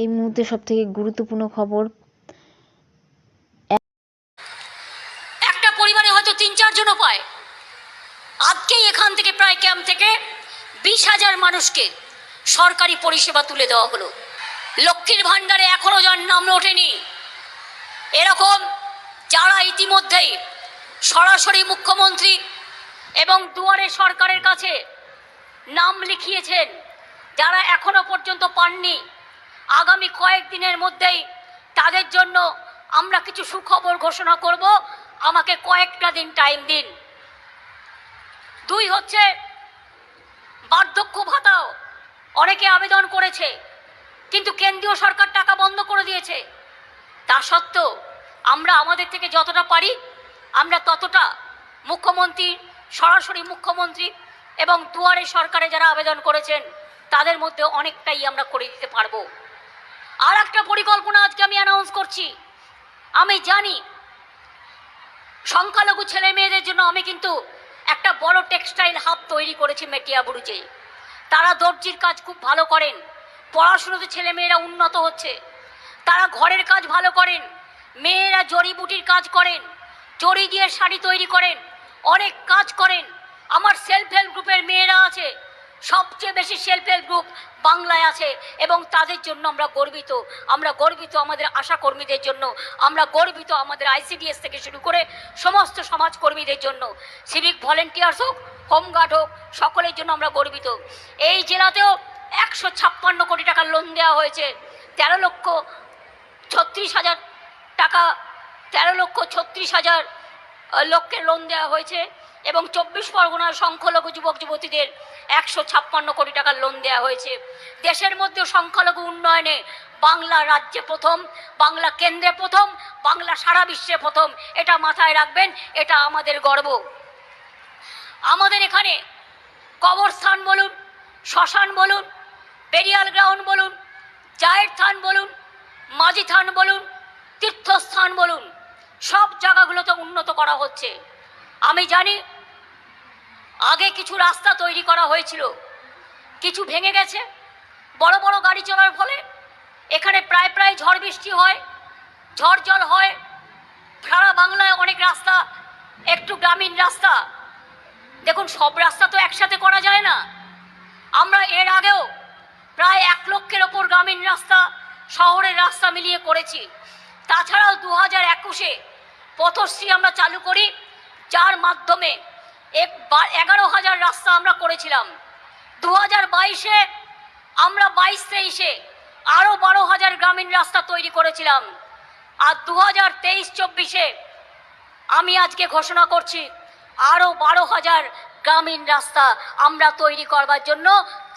এই মুহূর্তে সবথেকে গুরুত্বপূর্ণ খবর। একটা পরিবারে হয়তো তিন, চারজন পায় আজকেই এখান থেকে প্রায় ক্যাম্প থেকে বিশ হাজার মানুষকে সরকারি পরিষেবা তুলে দেওয়া হলো। লক্ষ্মীর ভাণ্ডারে এখনও যার নাম ওঠেনি। এরকম যারা ইতিমধ্যেই সরাসরি মুখ্যমন্ত্রী এবং দুয়ারে সরকারের কাছে নাম লিখিয়েছেন, যারা এখনও পর্যন্ত পাননি আগামী কয়েকদিনের মধ্যেই তাদের জন্য আমরা কিছু সুখবর ঘোষণা করব। আমাকে কয়েকটা দিন টাইম দিন। দুই হচ্ছে, বার্ধক্য ভাতাও অনেকে আবেদন করেছে, কিন্তু কেন্দ্রীয় সরকার টাকা বন্ধ করে দিয়েছে। তা সত্ত্বেও আমরা আমাদের থেকে যতটা পারি, আমরা ততটা মুখ্যমন্ত্রী, সরাসরি মুখ্যমন্ত্রী এবং দুয়ারে সরকারে যারা আবেদন করেছেন, তাদের মধ্যে অনেকটাই আমরা করে দিতে পারব। আর একটা পরিকল্পনা আজকে আমি অ্যানাউন্স করছি। আমি জানি সংখ্যালঘু ছেলে মেয়েদের জন্য আমি কিন্তু একটা বড় টেক্সটাইল হাব তৈরি করেছি মেটিয়াবুরুজে তারা দর্জির কাজ খুব ভালো করেন, পড়াশুনোতে ছেলে মেয়েরা উন্নত হচ্ছে, তারা ঘরের কাজ ভালো করেন, মেয়েরা জড়িবুটির কাজ করেন, জড়ি দিয়ে শাড়ি তৈরি করেন, অনেক কাজ করেন। আমার সেলফ হেল্প গ্রুপের মেয়েরা আছে সবচেয়ে বেশি সেলফ হেল্প গ্রুপ বাংলায় আছে এবং তাদের জন্য আমরা গর্বিত। আমরা গর্বিত আমাদের আশা কর্মীদের জন্য, আমরা গর্বিত আমাদের আইসিডিএস থেকে শুরু করে সমস্ত সমাজকর্মীদের জন্য। সিভিক ভলেন্টিয়ার্স হোক হোমগার্ড হোক, সকলের জন্য আমরা গর্বিত। এই জেলাতেও একশো ছাপ্পান্ন কোটি টাকার লোন দেওয়া হয়েছে। তেরো লক্ষ ছত্রিশ হাজার টাকা, তেরো লক্ষ ছত্রিশ হাজার লোককে লোন দেওয়া হয়েছে এবং চব্বিশ পরগনার সংখ্যালঘু যুবক যুবতীদের একশো ছাপ্পান্ন কোটি টাকার লোন দেওয়া হয়েছে। দেশের মধ্যে সংখ্যালঘু উন্নয়নে বাংলা রাজ্যে প্রথম, বাংলা কেন্দ্রে প্রথম, বাংলা সারা বিশ্বে প্রথম। এটা মাথায় রাখবেন, এটা আমাদের গর্ব। আমাদের এখানে কবরস্থান বলুন, শ্মশান বলুন পেরিয়াল গ্রাউন্ড বলুন, জায়ের থান বলুন, মাঝি থান বলুন, তীর্থস্থান বলুন, সব জায়গাগুলোতে উন্নত করা হচ্ছে। আমি জানি আগে কিছু রাস্তা তৈরি করা হয়েছিল। কিছু ভেঙে গেছে। বড় বড় গাড়ি চলার ফলে এখানে প্রায় প্রায় ঝড় বৃষ্টি হয়, ঝড় জল হয়। সারা বাংলায় অনেক রাস্তা, একটু গ্রামীণ রাস্তা। দেখুন, সব রাস্তা তো একসাথে করা যায় না। আমরা এর আগেও প্রায় এক লক্ষের ওপর গ্রামীণ রাস্তা, শহরের রাস্তা মিলিয়ে করেছি। তাছাড়াও দু হাজার একুশে পথশ্রী আমরা চালু করি, যার মাধ্যমে এগারো হাজার রাস্তা আমরা করেছিলাম। দু হাজার বাইশে আমরা বাইশ তেইশে আরও বারো হাজার গ্রামীণ রাস্তা তৈরি করেছিলাম। আর দু হাজার তেইশ চব্বিশে আমি আজকে ঘোষণা করছি আরও বারো হাজার গ্রামীণ রাস্তা আমরা তৈরি করবার জন্য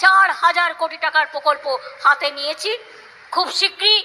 চার হাজার কোটি টাকার প্রকল্প হাতে নিয়েছি। খুব শীঘ্রই